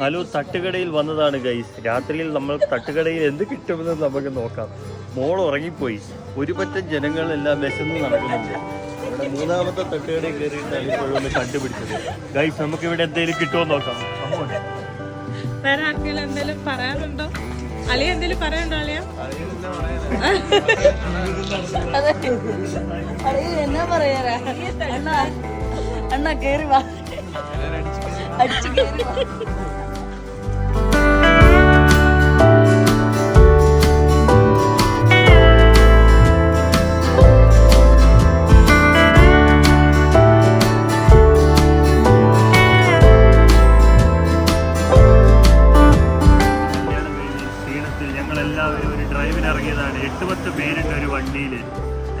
Hello തട്ടുകടയിൽ വന്നതാണ് guys രാത്രിയിൽ നമ്മൾ തട്ടുകടയിൽ എന്ത് കിട്ടുമെന്ന് നമുക്ക് നോക്കാം. മോൾ ഉറങ്ങിപ്പോയി. ഒരു പറ്റം ജനങ്ങളെല്ലാം വിശന്ന് നടക്കുന്നുണ്ട്. ഇവിടെ മൂന്നാമത്തെ തട്ടുകടയിൽ കയറിയിട്ടാണ് ഇപ്പോഴൊന്ന് കണ്ടുപിടിച്ചത്. ഗൈസ് നമുക്ക് ഇവിടെ എന്തെങ്കിലും കിട്ടുമോ നോക്കാം. വേറെ ആർക്കെങ്കിലും എന്തെങ്കിലും പറയാനുണ്ടോ? അളിയ എന്തെങ്കിലും പറയാനുണ്ടോ അളിയ എന്നാ പറയാ? അണ്ണ അണ്ണ കേറി വാ. അടിച്ചു കേറി. എട്ട് പത്ത് പേരുണ്ട് ഒരു വണ്ടിയിൽ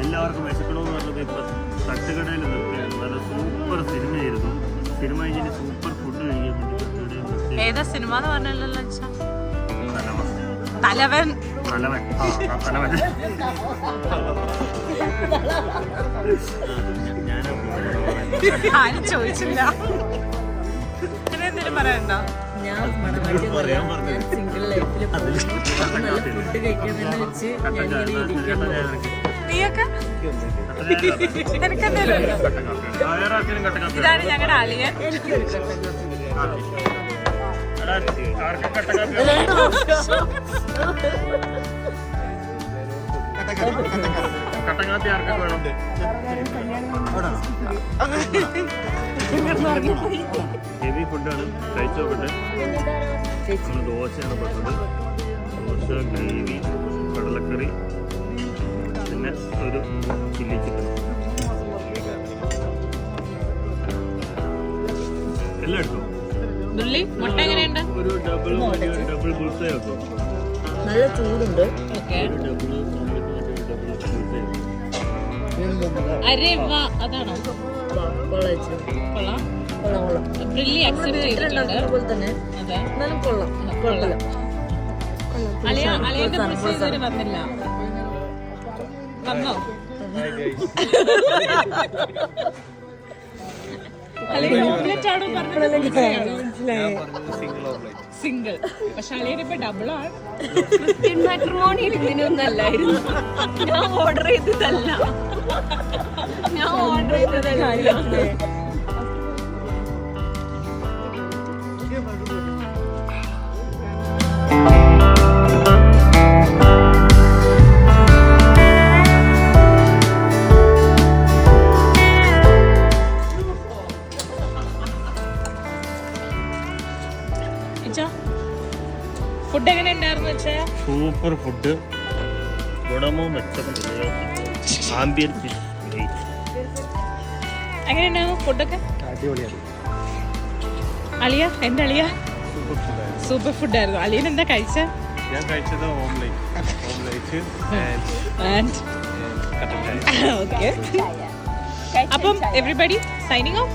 എല്ലാവർക്കും വിശക്കണമെന്ന് പറഞ്ഞത് ഇപ്പൊ തട്ടുകടയിൽ നിർത്തിയാണ് നല്ല സൂപ്പർ സിനിമയായിരുന്നു സിനിമ കഴിഞ്ഞിട്ട് സൂപ്പർ ഫുഡ് കഴിക്കാൻ വേണ്ടി തട്ടുകടയിൽ ഏതാ സിനിമ എന്ന് പറഞ്ഞല്ലോ തലവൻ. ആ, തലവൻ. ആരും ചോദിച്ചില്ല. അങ്ങനെ എന്തെങ്കിലും ഞാൻ മണവാട്ടി പറയാം ഞാൻ സിംഗിൾ ലൈഫിൽ നല്ല ഫുഡ് കഴിക്കാമെന്ന് വെച്ച് ഞാൻ ഇങ്ങനെ ഇരിക്കുന്നു ഇതാണ് ഞങ്ങളുടെ അളിയൻ കട്ടങ്ങാത്തി ആർക്കൊക്കെ വേണം ഹെവി ഫുഡാണ് കഴിച്ചു നോക്കട്ടെ നമ്മൾ ദോശയാണ് പറഞ്ഞത് ദോശ ഗ്രേവി കടലക്കറി പിന്നെ ഒരു ചില്ലി ചിക്കൻ എല്ലാം എങ്ങനെയുണ്ട്? ഒരു ഡബിൾ ഡബിൾ ബുൾസേ വെക്കോ നല്ല ചൂടുണ്ട്. ഒരു ഡബിൾ അരേ വാ അതാണോ? കൊള്ളാം. കൊള്ളാം കൊള്ളാം ബ്രില്ലി അക്സെപ്റ്റ് ചെയ്തിട്ടുണ്ട്. അതെ. എന്നാലും കൊള്ളാം. കുഴപ്പമില്ല അളിയ അളിയന്റെ പ്രൊസീജിയർ വന്നില്ല. വന്നോ? ഓംലെറ്റ് ആണോ പറഞ്ഞത്? സിംഗിൾ പക്ഷെ ഡബിൾ ആണ്. ക്രിസ്ത്യൻ മാട്രിമോണിയിൽ ഇതിനൊന്നല്ലായിരുന്നു ഞാൻ ഓർഡർ ചെയ്തതല്ല. ഞാൻ ഓർഡർ ചെയ്തതല്ല. ഫുഡ് എങ്ങനെ ഉണ്ടായിരുന്നു വെച്ചാ? സൂപ്പർ ഫുഡ് ഗുണമോ മെച്ചപ്പെട്ടത് ആംബിയൻസ് ഗ്രേറ്റ് എങ്ങനെയുണ്ടായിരുന്നു ഫുഡൊക്കെ അളിയ? എന്റെ അളിയ? സൂപ്പർ സൂപ്പർ ഫുഡായിരുന്നു അളിയൻ എന്താ കഴിച്ച? ഞാൻ കഴിച്ചത് omelette omelette okay appam everybody signing off